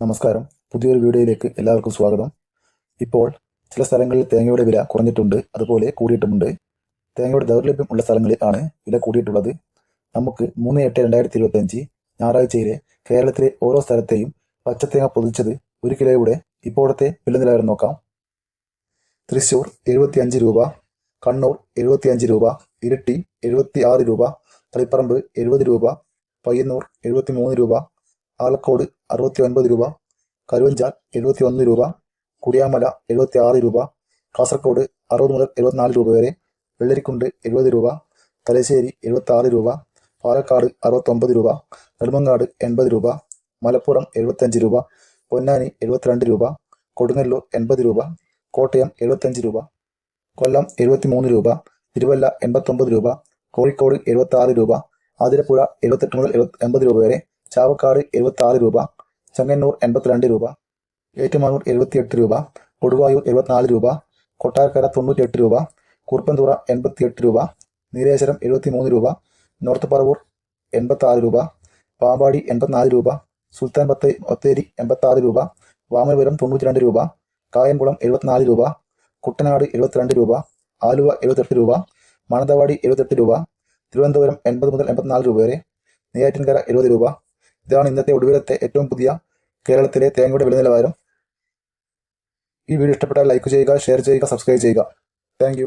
നമസ്കാരം. പുതിയൊരു വീഡിയോയിലേക്ക് എല്ലാവർക്കും സ്വാഗതം. ഇപ്പോൾ ചില സ്ഥലങ്ങളിൽ തേങ്ങയുടെ വില കുറഞ്ഞിട്ടുണ്ട് അതുപോലെ കൂടിയിട്ടുമുണ്ട്. തേങ്ങയുടെ ദൗർലഭ്യം ഉള്ള സ്ഥലങ്ങളിൽ ആണ് വില കൂടിയിട്ടുള്ളത്. നമുക്ക് മൂന്ന് എട്ട് രണ്ടായിരത്തി ഇരുപത്തഞ്ച് ഞായറാഴ്ചയിലെ കേരളത്തിലെ ഓരോ സ്ഥലത്തെയും പച്ചത്തേങ്ങ പൊതിച്ചത് ഒരു കിലോയുടെ ഇപ്പോഴത്തെ വില നിലവാരം നോക്കാം. തൃശൂർ എഴുപത്തിയഞ്ച് രൂപ കണ്ണൂർ എഴുപത്തിയഞ്ച് രൂപ ഇരിട്ടി എഴുപത്തി ആറ് രൂപ തളിപ്പറമ്പ് എഴുപത് രൂപ പയ്യന്നൂർ എഴുപത്തി മൂന്ന് രൂപ ആലക്കോട് അറുപത്തി ഒൻപത് രൂപ കരുവഞ്ചാൽ എഴുപത്തി ഒന്ന് രൂപ കുടിയാമല എഴുപത്തി ആറ് രൂപ കാസർഗോഡ് അറുപത് മുതൽ എഴുപത്തിനാല് രൂപ വരെ വെള്ളരിക്കുണ്ട് എഴുപത് രൂപ തലശ്ശേരി എഴുപത്തി ആറ് രൂപ പാലക്കാട് അറുപത്തൊമ്പത് രൂപ നെടുമങ്ങാട് എൺപത് രൂപ മലപ്പുറം എഴുപത്തഞ്ച് രൂപ പൊന്നാനി എഴുപത്തിരണ്ട് രൂപ കൊടുങ്ങല്ലൂർ എൺപത് രൂപ കോട്ടയം എഴുപത്തഞ്ച് രൂപ കൊല്ലം എഴുപത്തി മൂന്ന് രൂപ തിരുവല്ല എൺപത്തൊമ്പത് രൂപ കോഴിക്കോട് എഴുപത്തി ആറ് രൂപ ആതിരപ്പുഴ എഴുപത്തെട്ട് മുതൽ എൺപത് രൂപ വരെ ചാവക്കാട് എഴുപത്തി ആറ് രൂപ ചെങ്ങന്നൂർ എൺപത്തിരണ്ട് രൂപ ഏറ്റുമാനൂർ എഴുപത്തിയെട്ട് രൂപ കൊടുവായൂർ എഴുപത്തിനാല് രൂപ കൊട്ടാരക്കര തൊണ്ണൂറ്റിയെട്ട് രൂപ കുറുപ്പന്തുറ എൺപത്തിയെട്ട് രൂപ നീലേശ്വരം എഴുപത്തി മൂന്ന് രൂപ നോർത്ത് പറവൂർ എൺപത്തി ആറ് രൂപ പാമ്പാടി എൺപത്തിനാല് രൂപ സുൽത്താൻ ബത്തേ ബത്തേരി എൺപത്തി ആറ് രൂപ വാമനപുരം തൊണ്ണൂറ്റിരണ്ട് രൂപ കായംകുളം എഴുപത്തിനാല് രൂപ കുട്ടനാട് എഴുപത്തിരണ്ട് രൂപ ആലുവ എഴുപത്തെട്ട് രൂപ മാനന്തവാടി എഴുപത്തെട്ട് രൂപ തിരുവനന്തപുരം എൺപത് മുതൽ എൺപത്തിനാല് രൂപ വരെ നെയ്യാറ്റിൻകര എഴുപത് രൂപ ഇതാണ് ഇന്നത്തെ ഒടുവിലത്തെ ഏറ്റവും പുതിയ കേരളത്തിലെ തേങ്ങയുടെ വില നിലവാരം. ഈ വീഡിയോ ഇഷ്ടപ്പെട്ടാൽ ലൈക്ക് ചെയ്യുക ഷെയർ ചെയ്യുക സബ്സ്ക്രൈബ് ചെയ്യുക. താങ്ക്